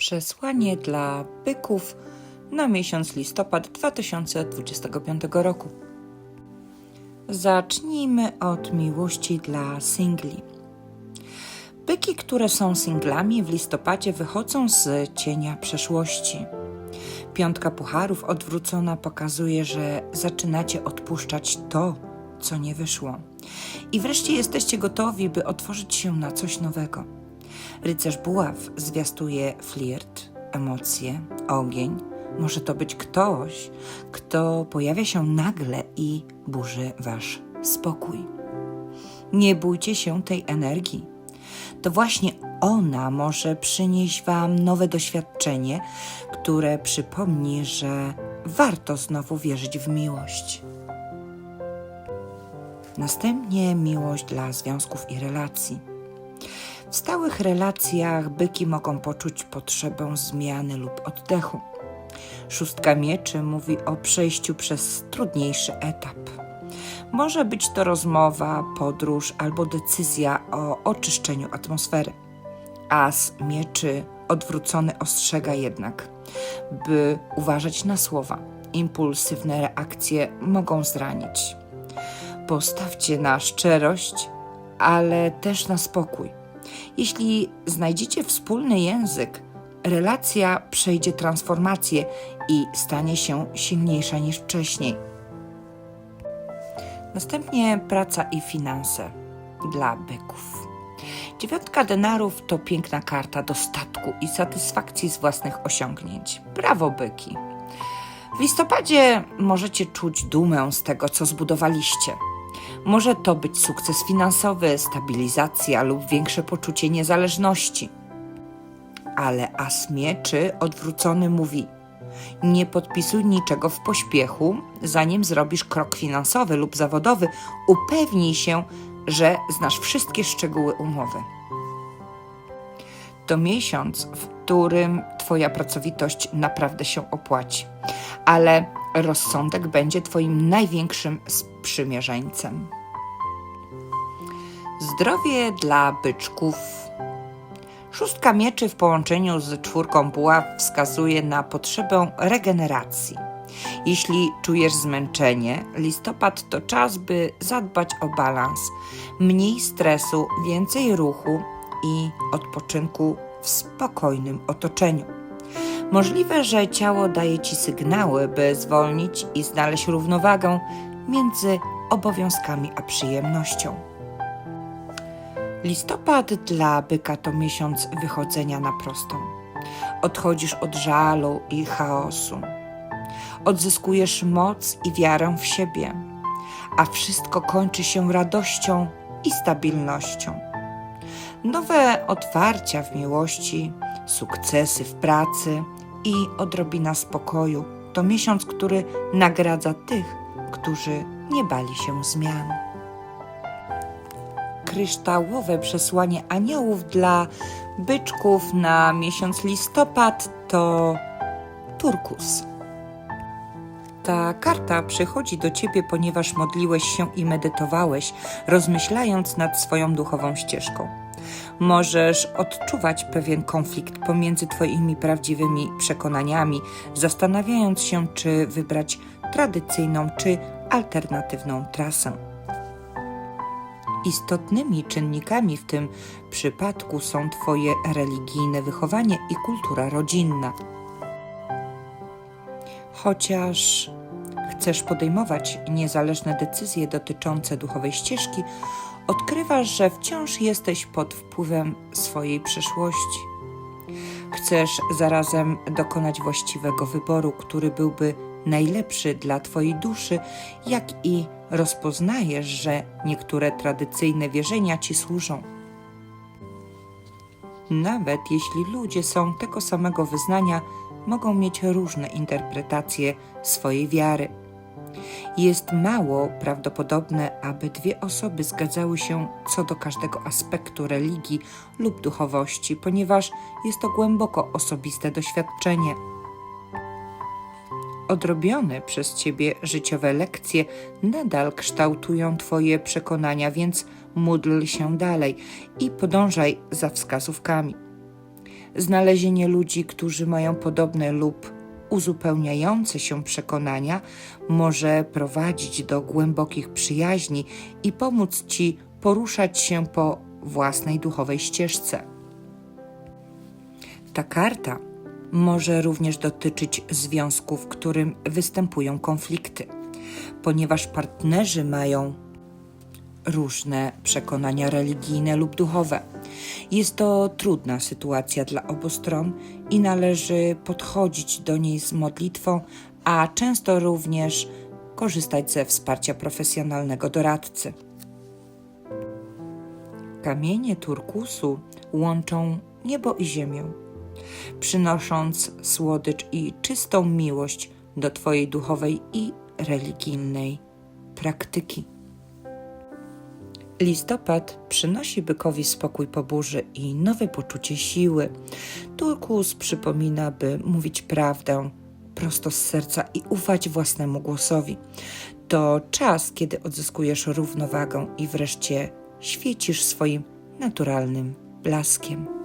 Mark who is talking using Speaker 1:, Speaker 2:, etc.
Speaker 1: Przesłanie dla byków na miesiąc listopad 2025 roku. Zacznijmy od miłości dla singli. Byki, które są singlami w listopadzie, wychodzą z cienia przeszłości. Piątka pucharów odwrócona pokazuje, że zaczynacie odpuszczać to, co nie wyszło. I wreszcie jesteście gotowi, by otworzyć się na coś nowego. Rycerz buław zwiastuje flirt, emocje, ogień. Może to być ktoś, kto pojawia się nagle i burzy wasz spokój. Nie bójcie się tej energii. To właśnie ona może przynieść wam nowe doświadczenie, które przypomni, że warto znowu wierzyć w miłość. Następnie miłość dla związków i relacji. W stałych relacjach byki mogą poczuć potrzebę zmiany lub oddechu. Szóstka mieczy mówi o przejściu przez trudniejszy etap. Może być to rozmowa, podróż albo decyzja o oczyszczeniu atmosfery. As mieczy odwrócony ostrzega jednak, by uważać na słowa. Impulsywne reakcje mogą zranić. Postawcie na szczerość, ale też na spokój. Jeśli znajdziecie wspólny język, relacja przejdzie transformację i stanie się silniejsza niż wcześniej. Następnie praca i finanse dla byków. Dziewiątka denarów to piękna karta dostatku i satysfakcji z własnych osiągnięć. Brawo, byki! W listopadzie możecie czuć dumę z tego, co zbudowaliście. Może to być sukces finansowy, stabilizacja lub większe poczucie niezależności. Ale as mieczy odwrócony mówi: Nie podpisuj niczego w pośpiechu, zanim zrobisz krok finansowy lub zawodowy. Upewnij się, że znasz wszystkie szczegóły umowy. To miesiąc, w którym Twoja pracowitość naprawdę się opłaci, ale rozsądek będzie Twoim największym sprzymierzeńcem. Zdrowie dla byczków. Szóstka mieczy w połączeniu z czwórką buław wskazuje na potrzebę regeneracji. Jeśli czujesz zmęczenie, listopad to czas, by zadbać o balans. Mniej stresu, więcej ruchu i odpoczynku w spokojnym otoczeniu. Możliwe, że ciało daje ci sygnały, by zwolnić i znaleźć równowagę między obowiązkami a przyjemnością. Listopad dla byka to miesiąc wychodzenia na prostą. Odchodzisz od żalu i chaosu. Odzyskujesz moc i wiarę w siebie, a wszystko kończy się radością i stabilnością. Nowe otwarcia w miłości, sukcesy w pracy i odrobina spokoju to miesiąc, który nagradza tych, którzy nie bali się zmian kryształowe przesłanie aniołów dla byczków na miesiąc listopad to turkus. Ta karta przychodzi do ciebie, ponieważ modliłeś się i medytowałeś, rozmyślając nad swoją duchową ścieżką. Możesz odczuwać pewien konflikt pomiędzy Twoimi prawdziwymi przekonaniami, zastanawiając się, czy wybrać tradycyjną czy alternatywną trasę. Istotnymi czynnikami w tym przypadku są Twoje religijne wychowanie i kultura rodzinna. Chociaż chcesz podejmować niezależne decyzje dotyczące duchowej ścieżki, odkrywasz, że wciąż jesteś pod wpływem swojej przeszłości. Chcesz zarazem dokonać właściwego wyboru, który byłby najlepszy dla Twojej duszy, jak i rozpoznajesz, że niektóre tradycyjne wierzenia Ci służą. Nawet jeśli ludzie są tego samego wyznania, mogą mieć różne interpretacje swojej wiary. Jest mało prawdopodobne, aby dwie osoby zgadzały się co do każdego aspektu religii lub duchowości, ponieważ jest to głęboko osobiste doświadczenie odrobione przez ciebie życiowe lekcje nadal kształtują twoje przekonania, więc módl się dalej i podążaj za wskazówkami. Znalezienie ludzi, którzy mają podobne lub uzupełniające się przekonania, może prowadzić do głębokich przyjaźni i pomóc ci poruszać się po własnej duchowej ścieżce. Ta karta może również dotyczyć związku, w którym występują konflikty, ponieważ partnerzy mają różne przekonania religijne lub duchowe. Jest to trudna sytuacja dla obu stron i należy podchodzić do niej z modlitwą, a często również korzystać ze wsparcia profesjonalnego doradcy. Kamienie turkusu łączą niebo i ziemię, przynosząc słodycz i czystą miłość do Twojej duchowej i religijnej praktyki. Listopad przynosi bykowi spokój po burzy i nowe poczucie siły. Turkus przypomina, by mówić prawdę prosto z serca i ufać własnemu głosowi. To czas, kiedy odzyskujesz równowagę i wreszcie świecisz swoim naturalnym blaskiem.